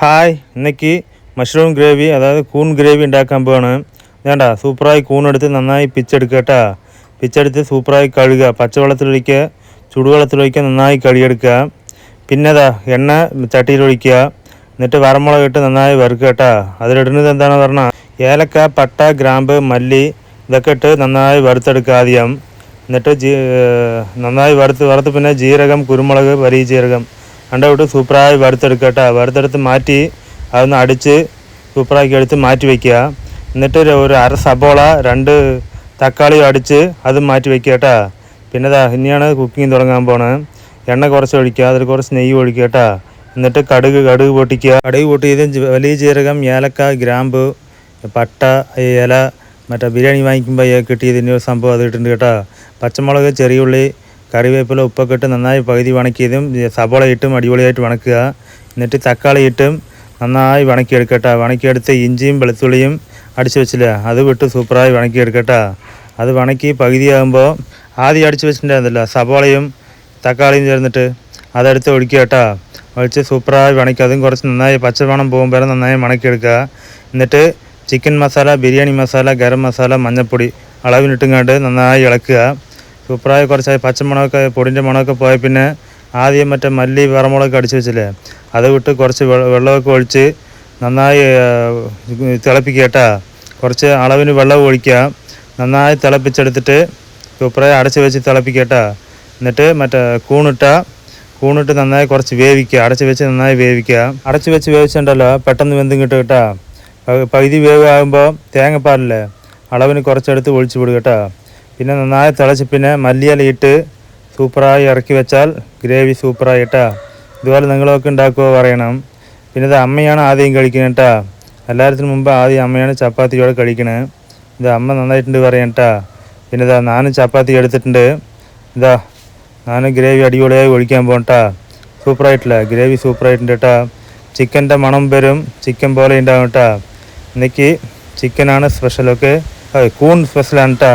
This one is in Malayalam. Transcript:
ഹായ് ഇന്നേക്ക് മഷ്റൂം ഗ്രേവി അതായത് കൂൺ ഗ്രേവി ഉണ്ടാക്കാൻ പോവാണ്. വേണ്ട സൂപ്പറായി കൂണെടുത്ത് നന്നായി പിച്ചെടുക്കുക കേട്ടോ പിച്ചെടുത്ത് സൂപ്പറായി കഴുകുക. പച്ചവെള്ളത്തിലൊഴിക്കുക ചുടുവെള്ളത്തിലൊഴിക്കുക നന്നായി കഴുകിയെടുക്കുക. പിന്നെ അതാ എണ്ണ ചട്ടിയിലൊഴിക്കുക. എന്നിട്ട് വറമുളക് ഇട്ട് നന്നായി വറുക്കുക കേട്ടോ അതിലിടുന്നത് എന്താണെന്ന് പറഞ്ഞാൽ ഏലക്ക പട്ട ഗ്രാമ്പ് മല്ലി ഇതൊക്കെ ഇട്ട് നന്നായി വറുത്തെടുക്കുക ആദ്യം. എന്നിട്ട് നന്നായി വറുത്ത് വറുത്ത് പിന്നെ ജീരകം കുരുമുളക് വലിയ ജീരകം. അണ്ട വിട്ട് സൂപ്പറായി വറുത്തെടുക്കുക കേട്ടോ വറുത്തെടുത്ത് മാറ്റി അതൊന്ന് അടിച്ച് സൂപ്പറാക്കി എടുത്ത് മാറ്റി വയ്ക്കുക എന്നിട്ട് ഒരു- അര സബോള രണ്ട് തക്കാളിയും അടിച്ച് അതും മാറ്റി വയ്ക്കുക കേട്ടോ. പിന്നെ ഇനിയാണ് കുക്കിംഗ് തുടങ്ങാൻ പോണത് എണ്ണ കുറച്ച് ഒഴിക്കുക അതിൽ കുറച്ച് നെയ്യ് ഒഴിക്കുക കേട്ടോ. എന്നിട്ട് കടുക് കടുക് പൊട്ടിക്കുക. കടുക് പൊട്ടിയത് വലിയ ജീരകം ഏലക്ക ഗ്രാമ്പ് പട്ട ഇല മറ്റേ ബിരിയാണി വാങ്ങിക്കുമ്പോൾ കിട്ടിയതിന്റെ ഒരു സംഭവം അത് ഇട്ടിട്ടുണ്ട് കേട്ടോ. പച്ചമുളക് ചെറിയുള്ളി കറിവേപ്പില ഉപ്പൊക്കെ ഇട്ട് നന്നായി പകുതി വണക്കിയതും സബോള ഇട്ടും അടിപൊളിയായിട്ട് വണക്കുക. എന്നിട്ട് തക്കാളി ഇട്ടും നന്നായി വണക്കിയെടുക്കട്ടെ. വണക്കിയെടുത്ത് ഇഞ്ചിയും വെളുത്തുള്ളിയും അടിച്ച് വെച്ചില്ല. അത് വിട്ട് സൂപ്പറായി വണക്കിയെടുക്കട്ടെ. അത് വണക്കി പകുതിയാകുമ്പോൾ ആദ്യം അടിച്ച് വെച്ചിട്ടുണ്ടായിരുന്നില്ല. സബോളയും തക്കാളിയും ചേർന്നിട്ട് അതെടുത്ത് ഒഴിക്കുക കേട്ടോ ഒഴിച്ച് സൂപ്പറായി വണക്കി. അതും കുറച്ച് നന്നായി പച്ചമണം പോകുമ്പോൾ നന്നായി വണക്കിയെടുക്കുക. എന്നിട്ട് ചിക്കൻ മസാല ബിരിയാണി മസാല ഗരം മസാല മഞ്ഞൾപ്പൊടി കണ്ട് നന്നായി ഇളക്കുക. സൂപ്പറായി കുറച്ചായി പച്ചമുളകൊക്കെ പൊടിന്റെ മുളകൊക്കെ പോയ പിന്നെ ആദ്യം മറ്റേ മല്ലി വറമുളകൊക്കെ അടിച്ച് വെച്ചില്ലേ? അത് വിട്ട് കുറച്ച് വെള്ളമൊക്കെ ഒഴിച്ച് നന്നായി തിളപ്പിക്കുക കേട്ടാ. കുറച്ച് അളവിന് വെള്ളം ഒഴിക്കുക. നന്നായി തിളപ്പിച്ചെടുത്തിട്ട് സൂപ്പറായി അടച്ച് വെച്ച് തിളപ്പിക്കുക എന്നിട്ട് മറ്റേ കൂണിട്ട കൂണിട്ട് നന്നായി കുറച്ച് വേവിക്കുക. അടച്ച് വെച്ച് നന്നായി വേവിക്കുക. അടച്ച് വെച്ച് വേവിച്ചിട്ടുണ്ടല്ലോ പെട്ടെന്ന് വെന്തും കിട്ടും. കേട്ടാ പകുതി വേവ് ആകുമ്പോൾ തേങ്ങപ്പാലല്ലേ അളവിന് കുറച്ചെടുത്ത് ഒഴിച്ച് വിടുക കേട്ടോ. പിന്നെ നന്നായി തിളച്ച് പിന്നെ മല്ലിയിലയിട്ട് സൂപ്പറായി ഇറക്കി വെച്ചാൽ ഗ്രേവി സൂപ്പറായി കേട്ടാ ഇതുപോലെ നിങ്ങളൊക്കെ ഉണ്ടാക്കുമോ പറയണം. പിന്നെ ഇത് അമ്മയാണ് ആദ്യം കഴിക്കുന്നത് കേട്ടോ എല്ലാത്തിനും മുമ്പ് ആദ്യം അമ്മയാണ് ചപ്പാത്തിയോടെ കഴിക്കണത് ഇത് അമ്മ നന്നായിട്ടുണ്ട് പറയാം കേട്ടാ പിന്നെ ഇതാ നാനും ചപ്പാത്തി എടുത്തിട്ടുണ്ട്. ഇതാ നാനും ഗ്രേവി അടിപൊളിയായി ഒഴിക്കാൻ പോകട്ടാ സൂപ്പറായിട്ടില്ല. ഗ്രേവി സൂപ്പറായിട്ടുണ്ട് കേട്ടോ ചിക്കന്റെ മണം വരും. ചിക്കൻ പോലെ ഉണ്ടാവും കേട്ടോ ഇന്നേക്ക് ചിക്കനാണ് സ്പെഷ്യലൊക്കെ കൂൺ സ്പെഷ്യലാണ് കേട്ടോ